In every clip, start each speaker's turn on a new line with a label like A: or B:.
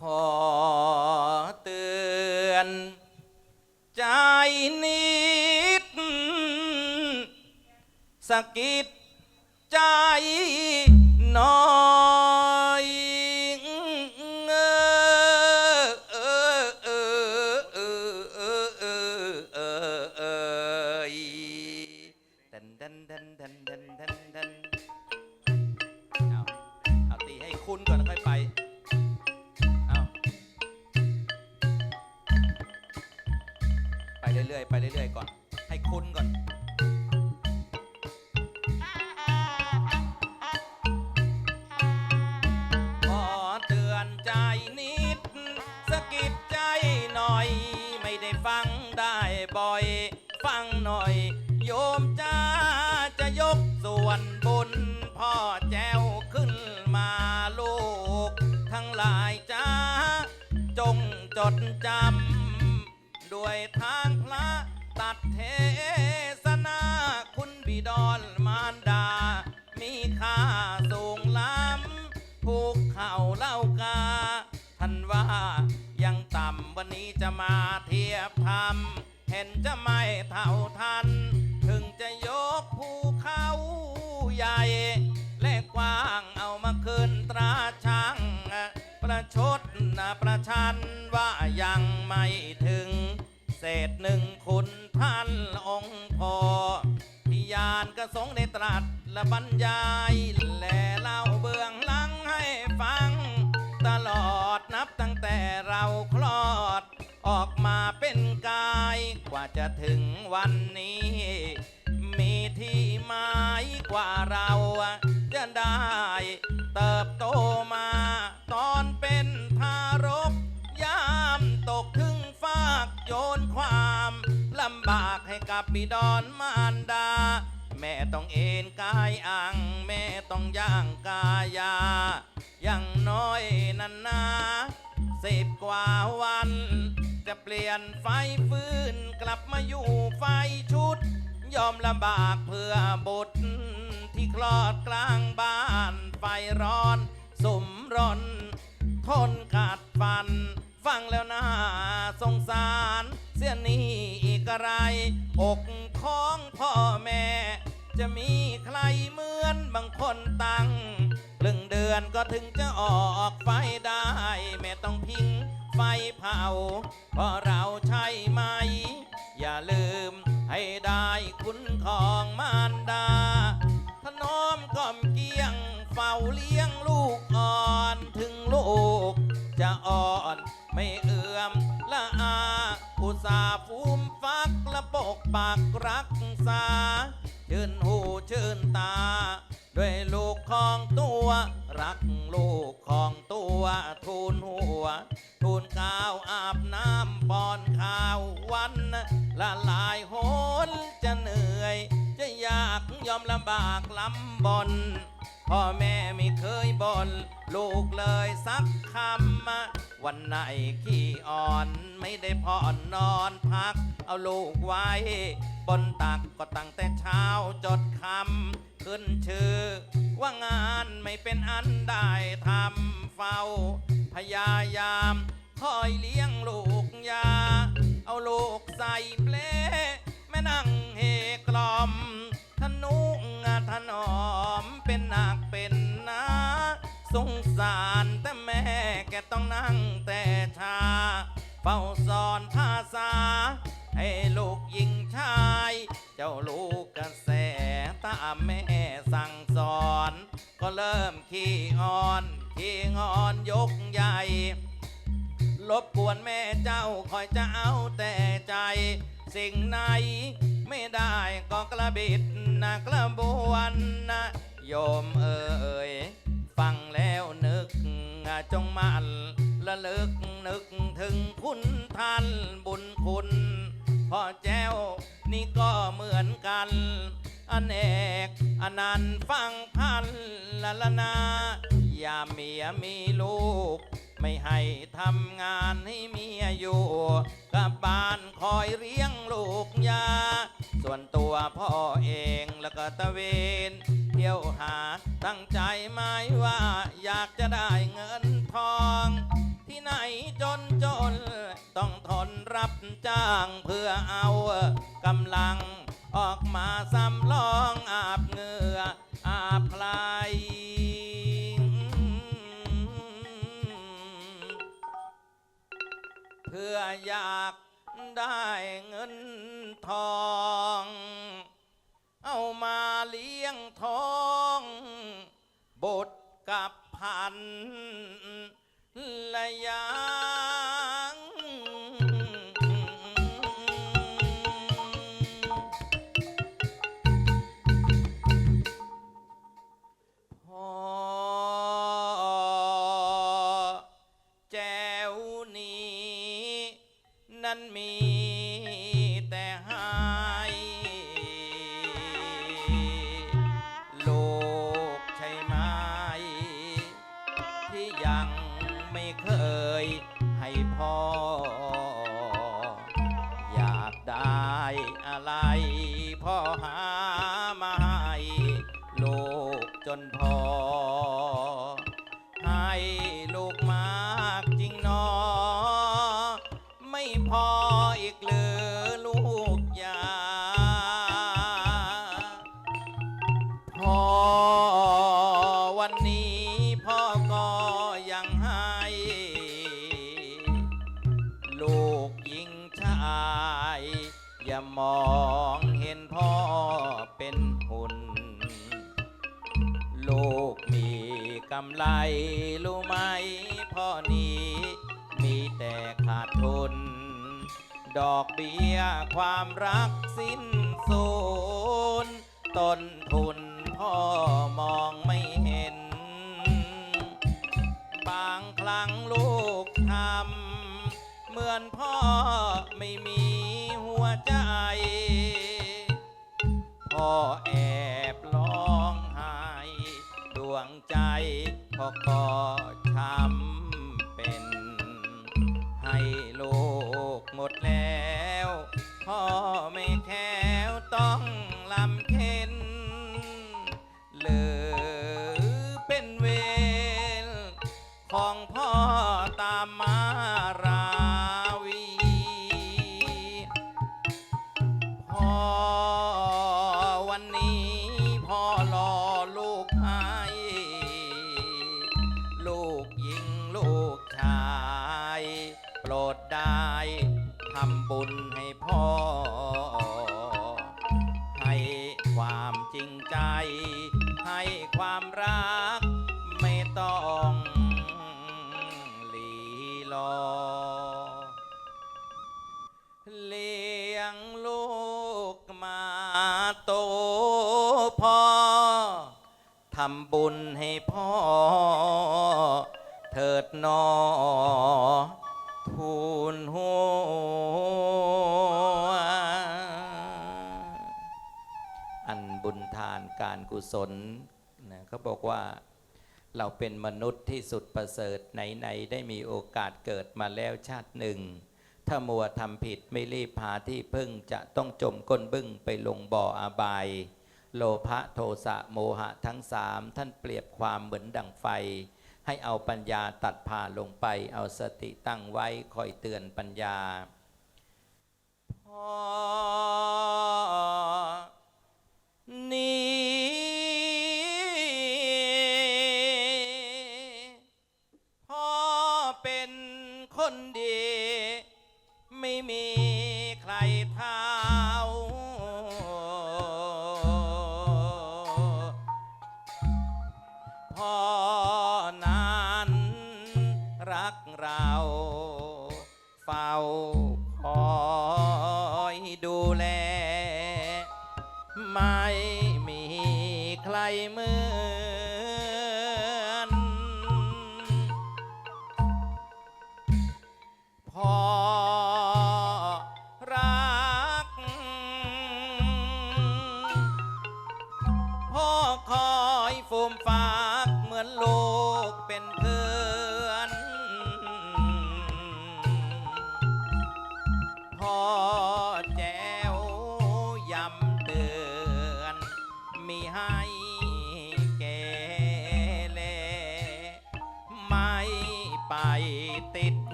A: ขอเตือน ใจนิดสะกิดใจน้อยเออเออเออเออเออเออเออเออดันดันดันดันดันดันดันเอาเอาตีให้คุณก่อนแล้วค่อยไป เรื่อยๆ ไปเรื่อยๆ ก่อน ให้คุ้นก่อน ขอเตือนใจนิดสะกิดใจหน่อย ไม่ได้ฟังได้บ่อย ฟังหน่อย โยมจ้าจะยกส่วนบุญพ่อแจวขึ้นมาลูก ทั้งหลายจ้า จงจดจำ วยทางพระตัดเทศนา คุณบิดอนมารดา มีค่าสูงล้ำผูกเข่าเล่ากา ท่านว่ายังต่ำวันนี้จะมาเทียบทำเห็นจะไม่เท่าทัน ถึงจะยกภูเขาใหญ่ และกว้างเอามาคืนตราช่างประชดนะประชันว่ายังไม่ถึง เศษหนึ่งคุณท่านองค์พอพิยานกระสงค์ได้ตรัสและบรรยายและเล่าเบื้องหลังให้ฟัง ตลอดนับตั้งแต่เราคลอด ออกมาเป็นกายกว่าจะถึงวันนี้ มีที่หมายกว่าเราจะได้เติบโตมาากให้กับบิดอนมารดา แม่ต้องเอ็นกายอ่างแม่ต้องย่างกายายังน้อยนันนาสิบกว่าวัน จะเปลี่ยนไฟฟื้นกลับมาอยู่ไฟชุด ยอมลำบากเพื่อบุตรที่คลอดกลางบ้านไฟร้อนสมร้อนทนกัดฟัน ฟังแล้วน่าสงสาร เสียนี่อีกอะไร อกของพ่อแม่ จะมีใครเหมือนบางคนตั้งครึ่งเดือนก็ถึงจะออกไฟได้ แม่ต้องพิงไฟเผาเพราะเราใช่ไหม อย่าลืมให้ได้คุณของมารดา ถนอมก่อมเกลี้ยงเฝ้าเลี้ยงลูกอ่อนถึงลูกจะอ่อน ไม่เอื้อมละอาอุตสาห์ฟูมฟักและปกปักรักษา ชื่นหูชื่นตา ด้วยลูกของตัว รักลูกของตัวทูลหัว ทูลก้าวอาบน้ำปอนข้าววันละลายโหนจะเหนื่อย จะยากยอมลำบากลำบน พ่อแม่ไม่เคยบน่นลูกเลยสักคำ วันไหนขี้อ่อนไม่ได้ผ่อนนอนพัก เอาลูกไว้ บนตักก็ตั้งแต่เช้าจดคำ ขึ้นชื่อ ว่างานไม่เป็นอันได้ทำเฝ้า พยายามคอยเลี้ยงลูกยา เอาลูกใส่เปลแม่นั่งเฮกล่อมทนุง ถนอมเป็นหนักเป็นหนาสงสารแต่แม่แกต้องนั่งแต่ชา เฝ้าสอนภาษา ให้ลูกยิงชาย เจ้าลูกกระแสตาแม่สั่งสอน ก็เริ่มขี้อ่อน ขี้งอนยกใหญ่รบกวนแม่เจ้าคอยจะเอาแต่ใจ สิ่งไหนไม่ได้ก็กระบิด นะกระบวนนะโยมเอ่ยฟังแล้วนึก จงมันละลึกนึกถึงคุณท่านบุญคุณพ่อแจ้วนี่ก็เหมือนกันอันเอกอันนันต์ฟังพันละละนา อย่าเมียมีลูก ไม่ให้ทำงานให้เมียอยู่ กับบ้านคอยเลี้ยงลูกยา ส่วนตัวพ่อเองแล้วก็ตะเวนเที่ยวหาตั้งใจไหมว่าอยากจะได้เงินทอง ที่ไหนจนจน ต้องทนรับจ้างเพื่อเอากำลัง ออกมาสำรองอาบเหงื่ออาบใครเพื่ออยากได้เงินทอง เลี้ยงท้องบทกับพันและยา ใดอกเบี้ยความรักสิ้นสูญต้นทุนพ่อมองไม่เห็น บางครั้งลูกทำเหมือนพ่อไม่มีหัวใจ พ่อแอบร้องไห้ดวงใจพ่อก็ช้ำ ความรัก ไม่ต้องหลีลอ เลี้ยงลูกมาโตพ่อทำบุญให้พ่อ เถิดนอทูลหัวอันบุญทานการกุศล เขาบอกว่าเราเป็นมนุษย์ที่สุดประเสริฐไหนๆได้มีโอกาสเกิดมาแล้วชาติหนึ่ง ถ้ามัวทำผิดไม่รีบหาที่พึ่งจะต้องจมก้นบึ้งไปลงบ่ออาบาย โลภะโทสะโมหะทั้งสามท่านเปรียบความเหมือนดังไฟ ให้เอาปัญญาตัดผ่าลงไป เอาสติตั้งไว้คอยเตือนปัญญาพอ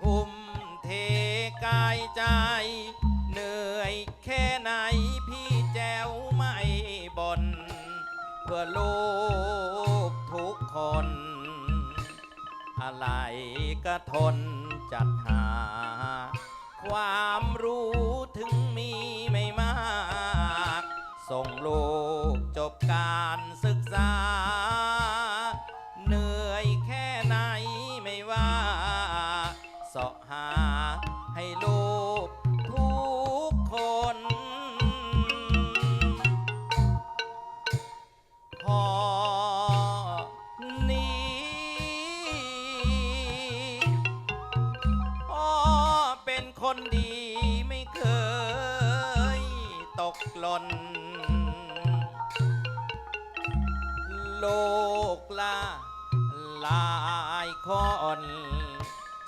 A: ทุ่มเทกายใจ เหนื่อยแค่ไหนพี่แจวไม่บน่นเพื่อลูกทุกคน อะไรก็ทนจัดหา ความรู้ถึงมีไม่มาก ส่งลูกจบการ ศึกษา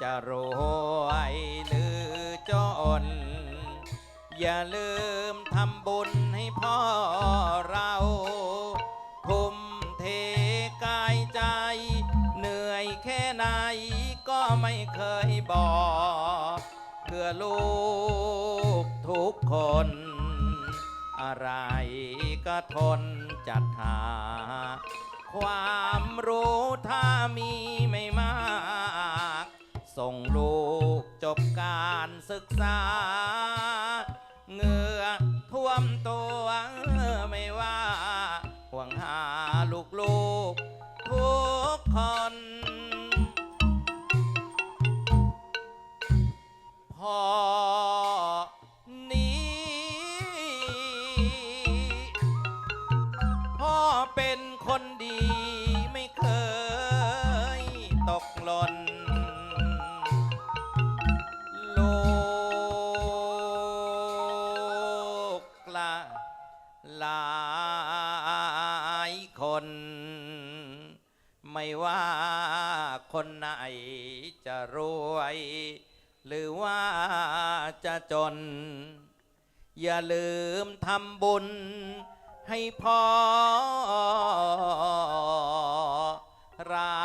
A: จะรวยหรือจน อย่าลืมทำบุญให้พ่อเราทุ่มเทกายใจ เหนื่อยแค่ไหนก็ไม่เคยบอก เพื่อลูกทุกคน อะไรก็ทนจัดหา ความรู้ถ้ามีไม่มาก ส่งลูกจบการศึกษา เงื่อท่วมตัวไม่ว่า ห่วงหาลูกลูกๆทุกคน ไม่ว่าคนไหนจะรวย หรือว่าจะจน อย่าลืมทำบุญให้พอเรา